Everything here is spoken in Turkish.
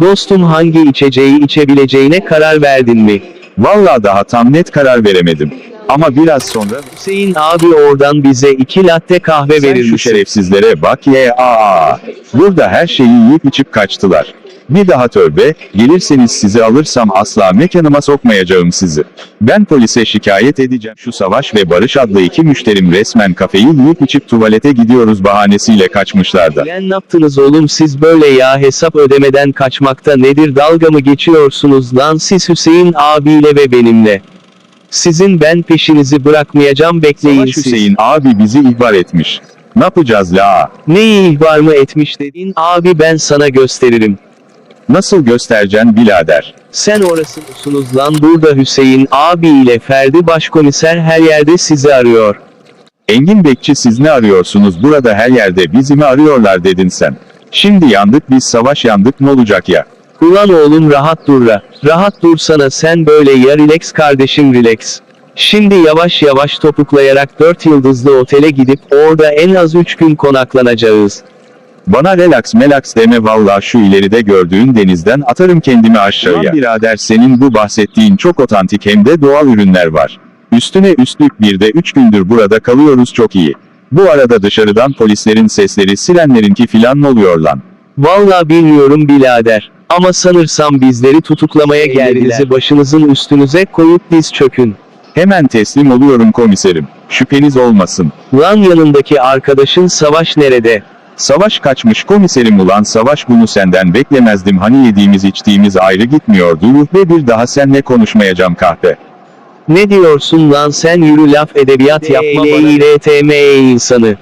Dostum hangi içeceği içebileceğine karar verdin mi? Vallahi daha tam net karar veremedim. Ama biraz sonra Hüseyin abi oradan bize iki latte kahve sen verir şu şerefsizlere bak ye aa. Burada her şeyi yiyip içip kaçtılar. Bir daha tövbe, gelirseniz sizi alırsam asla mekanıma sokmayacağım sizi. Ben polise şikayet edeceğim. Şu Savaş ve Barış adlı iki müşterim resmen kafeyi yiyip içip tuvalete gidiyoruz bahanesiyle kaçmışlardı. Lan ne yaptınız oğlum siz böyle ya hesap ödemeden kaçmakta nedir dalga mı geçiyorsunuz lan siz Hüseyin abiyle ve benimle. Sizin ben peşinizi bırakmayacağım bekleyin Savaş siz. Hüseyin abi bizi ihbar etmiş. Ne yapacağız la? Neyi ihbar mı etmiş dedin abi ben sana gösteririm. Nasıl göstereceksin birader? Sen orası musunuz lan burada Hüseyin abi ile Ferdi başkomiser her yerde sizi arıyor. Engin Bekçi siz ne arıyorsunuz burada her yerde bizi mi arıyorlar dedin sen. Şimdi yandık biz savaş yandık ne olacak ya? Ulan oğlum rahat dur ra. Rahat dursana sen böyle ya relax kardeşim relax. Şimdi yavaş yavaş topuklayarak 4 yıldızlı otele gidip orada en az 3 gün konaklanacağız. Bana relax melax deme valla şu ileride gördüğün denizden atarım kendimi aşağıya. Ulan birader senin bu bahsettiğin çok otantik hem de doğal ürünler var. Üstüne üstlük bir de 3 gündür burada kalıyoruz çok iyi. Bu arada dışarıdan polislerin sesleri sirenlerinki filan oluyor lan? Vallahi bilmiyorum birader. Ama sanırsam bizleri tutuklamaya geldiğinizi başınızın üstünüze koyup diz çökün. Hemen teslim oluyorum komiserim. Şüpheniz olmasın. Lan yanındaki arkadaşın savaş nerede? Savaş kaçmış komiserim ulan savaş bunu senden beklemezdim hani yediğimiz içtiğimiz ayrı gitmiyordu ve bir daha senle konuşmayacağım kahpe. Ne diyorsun lan sen yürü laf edebiyat yapma bana. insanı.